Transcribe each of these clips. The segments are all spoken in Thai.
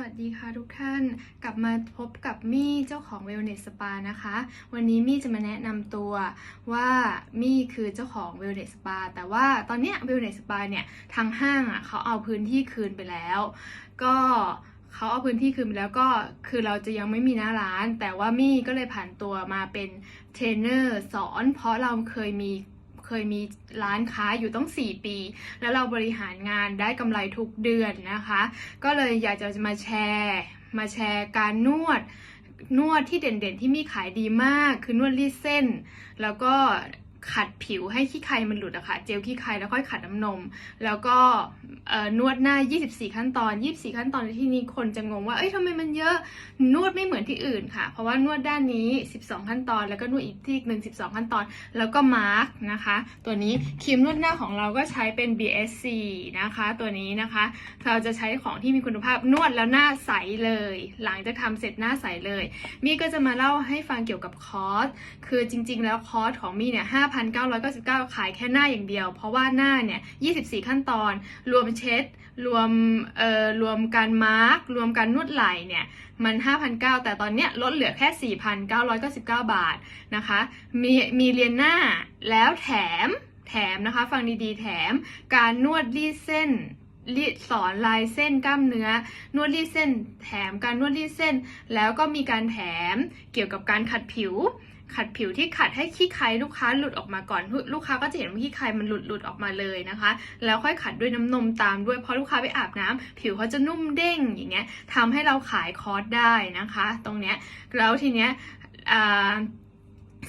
วัสดีค่ะทุกท่านกลับมาพบกับมี่เจ้าของ Wellness Spa นะคะ วันนี้มี่จะมาแนะนำตัวว่ามี่คือเจ้าของ Wellness Spa แต่ว่าตอนเนี้ย Wellness Spa เนี่ยทางห้างอะเขาเอาพื้นที่คืนไปแล้ว ก็เขาเอาพื้นที่คืนไปแล้วก็คือเราจะยังไม่มีหน้าร้าน แต่ว่ามี่ก็เลยผ่านตัวมาเป็นเทรนเนอร์สอนเพราะเราเคยมี เคยมีร้านค้าอยู่ต้อง 4 ปี แล้วเราบริหารงานได้กำไรทุกเดือนนะคะ ก็เลยอยากจะมาแชร์ มาแชร์การนวดนวดที่เด่นๆที่มีขายดีมาก คือนวดรีดเส้น แล้วก็ ขัดผิวให้ขี้ใครมันหลุดอะค่ะเจลขี้ใครแล้วค่อยขัดน้ำนม แล้วก็นวดหน้า 24 ขั้นตอน 24 ขั้นตอนในที่นี้คนจะงงว่าเอ้ยทำไมมันเยอะนวดไม่เหมือนที่อื่นค่ะ เพราะว่านวดด้านนี้ 12 ขั้นตอน แล้วก็นวดอีกที่หนึ่ง12 ขั้นตอน แล้วก็มาร์กนะคะ ตัวนี้ครีมนวดหน้าของเราก็ใช้เป็น BSC นะคะ ตัวนี้นะคะ เราจะใช้ของที่มีคุณภาพนวดแล้วหน้าใสเลย หลังจากทำเสร็จหน้าใสเลย มี่ก็จะมาเล่าให้ฟังเกี่ยวกับคอร์สคือจริง ๆ แล้วคอร์สของมี่เนี่ย9,999 ขายแค่หน้าอย่างเดียว เพราะว่าหน้าเนี่ย 24 ขั้นตอน รวมเช็ด รวมเอ่อรวมการมาร์กรวมการนวดไหล่เนี่ย มัน 5,900 แต่ตอนเนี้ยลดเหลือแค่ 4,999 บาทนะคะ มีมีเรียนหน้าแล้วแถมแถมนะคะ ฟังดีๆ แถมการนวดรีดเส้น รีดสอนลายเส้นกล้ามเนื้อ นวดรีดเส้น แถมการนวดรีดเส้น แล้วก็มีการแถมเกี่ยวกับการขัดผิว ขัดผิวที่ขัดให้ขี้ใครลูกค้าหลุดออกมาก่อน ลูกค้าก็จะเห็นว่าขี้ใครมันหลุดหลุดออกมาเลยนะคะ แล้วค่อยขัดด้วยน้ำนมตามด้วยเพราะลูกค้าไปอาบน้ำผิวเขาจะนุ่มเด้งอย่างเงี้ยทำให้เราขายคอร์สได้นะคะ ตรงเนี้ยแล้วทีเนี้ยอ่า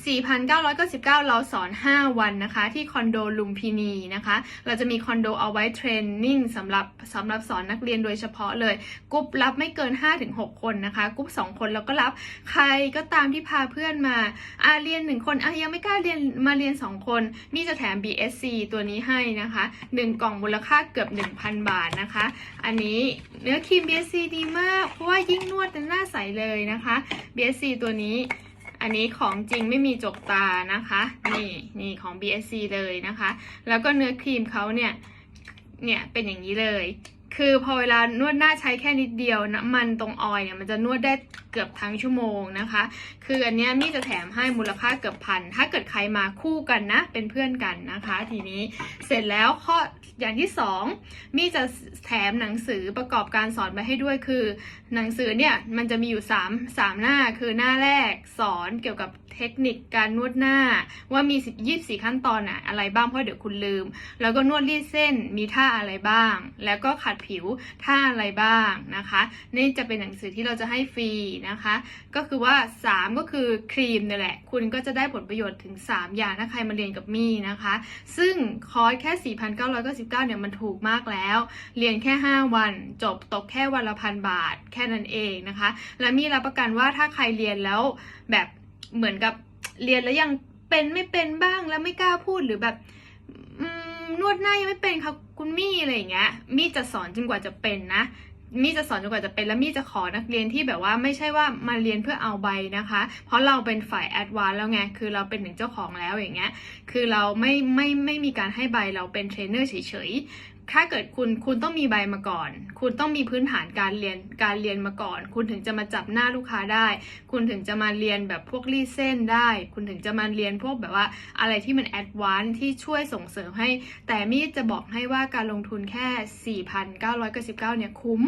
4,999 เราสอน 5 วันนะคะ ที่คอนโดลุมพินีนะคะ เราจะมีคอนโดเอาไว้เทรนนิ่งสำหรับสำหรับสอนนักเรียนโดยเฉพาะเลยกรุ๊ปรับไม่เกิน 5-6 คนนะคะกรุ๊ป2 คนแล้วก็รับใครก็ตามที่พาเพื่อนมาอาเรียน 1 คนอะยังไม่กล้าเรียนมาเรียน 2 คน นี่จะแถม BSC ตัวนี้ให้นะคะ 1 กล่องมูลค่าเกือบ 1,000 บาทนะคะ อันนี้เนื้อครีม BSC ดีมาก เพราะว่ายิ่งนวดจะหน้าใสเลยนะคะ BSC ตัวนี้ อันนี้ของจริงไม่มีจกตานะคะ นี่นี่ของ BSC เลยนะคะ แล้วก็เนื้อครีมเขาเนี่ย เนี่ยเป็นอย่างนี้เลย คือพอเวลานวดหน้าใช้แค่นิดเดียวน้ำมันตรงออยเนี่ยมันจะนวดได้เกือบทั้งชั่วโมงนะคะ คืออันเนี้ยมี่จะแถมให้มูลค่าเกือบพัน ถ้าเกิดใครมาคู่กันนะ เป็นเพื่อนกันนะคะ ทีนี้เสร็จแล้วข้อ อย่างที่สองมี่จะแถมหนังสือประกอบการสอนไปให้ด้วยคือ หนังสือเนี่ยมันจะมีอยู่ 3 3 หน้าคือหน้าแรกสอนเกี่ยวกับเทคนิคการนวดหน้า ว่ามี10 24ขั้นตอนอะอะไรบ้างเพราะเดี๋ยวคุณลืม แล้วก็นวดรีดเส้นมีท่าอะไรบ้าง แล้วก็ขัดผิวท่าอะไรบ้างนะคะนี่จะเป็นหนังสือที่เราจะให้ฟรีนะคะ ก็คือว่า 3 ก็คือครีมนี่แหละ คุณก็จะได้ผลประโยชน์ถึง 3 อย่างถ้าใครมาเรียนกับมี่นะคะ ซึ่งคอร์สแค่1,999 เนี่ยมันถูกมากแล้ว เรียนแค่ 5 วัน จบตกแค่วันละพันบาท แค่นั้นเองนะคะ และมีรับประกันว่าถ้าใครเรียนแล้วแบบเหมือนกับเรียนแล้วยังเป็นไม่เป็นบ้างแล้วไม่กล้าพูดหรือแบบนวดหน้ายังไม่เป็นค่ะคุณมี่อะไรอย่างเงี้ยมี่จะสอนจนกว่าจะเป็นนะ มี่จะสอนจนกว่าจะเป็นแล้วมี่จะขอนักเรียนที่แบบว่าไม่ใช่ว่ามาเรียนเพื่อเอาใบนะคะ เพราะเราเป็นฝ่ายแอดวานแล้วไงคือเราเป็นหนึ่งเจ้าของแล้วอย่างเงี้ยคือเราไม่ไม่ไม่มีการให้ใบเราเป็นเทรนเนอร์เฉยๆ ถ้าเกิดคุณคุณต้องมีใบมาก่อน คุณต้องมีพื้นฐานการเรียนการเรียนมาก่อน คุณถึงจะมาจับหน้าลูกค้าได้ คุณถึงจะมาเรียนแบบพวกรีเส้นได้ คุณถึงจะมาเรียนพวกแบบว่าอะไรที่มันแอดวานซ์ที่ช่วยส่งเสริมให้ แต่มี่จะบอกให้ว่าการลงทุนแค่ 4,999 เนี่ยคุ้ม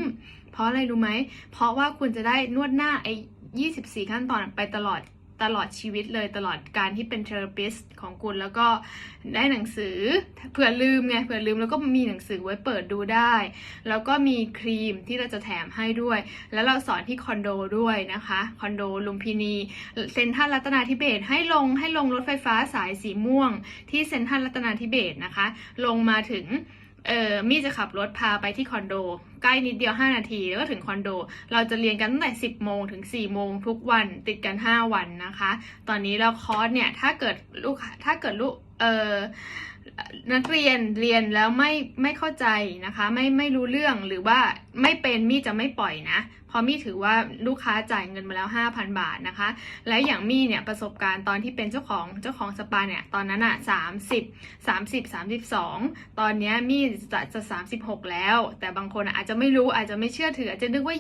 เพราะอะไรรู้ไหม เพราะว่าคุณจะได้นวดหน้าไอ้24 ขั้นตอนไปตลอด ตลอดชีวิตเลยตลอดการที่เป็นเทอราปิสของคุณแล้วก็ได้หนังสือเผื่อลืมไงเผื่อลืมแล้วก็มีหนังสือไว้เปิดดูได้ แล้วก็มีครีมที่เราจะแถมให้ด้วย แล้วเราสอนที่คอนโดด้วยนะคะคอนโดลุมพินีเซ็นทรัลรัตนาธิเบศให้ลงให้ลงรถไฟฟ้าสายสีม่วง ที่เซ็นทรัลรัตนาธิเบศนะคะ ลงมาถึง เออมี่จะขับรถพาไปที่คอนโด ใกล้นิดเดียว 5 นาที แล้วก็ถึงคอนโด เราจะเรียนกันตั้งแต่ 10 โมงถึง 4 โมงทุกวันติดกัน 5 วันนะคะ ตอนนี้เราคอร์สเนี่ย ถ้าเกิดลูกถ้าเกิดลูกเออ นักเรียนเรียนแล้วไม่ไม่เข้าใจนะคะ ไม่ไม่รู้เรื่องหรือว่าไม่เป็นมี่จะไม่ปล่อยนะเพราะมี่ถือว่าลูกค้าจ่ายเงินมาแล้ว 5,000 บาทนะคะ แล้วอย่างมี่เนี่ยประสบการณ์ตอนที่เป็นเจ้าของเจ้าของสปาเนี่ยตอนนั้นอะ30 30 32 ตอนเนี้ยมี่จะจะ 36 แล้ว แต่บางคนอะอาจจะไม่รู้อาจจะไม่เชื่อถืออาจจะนึกว่า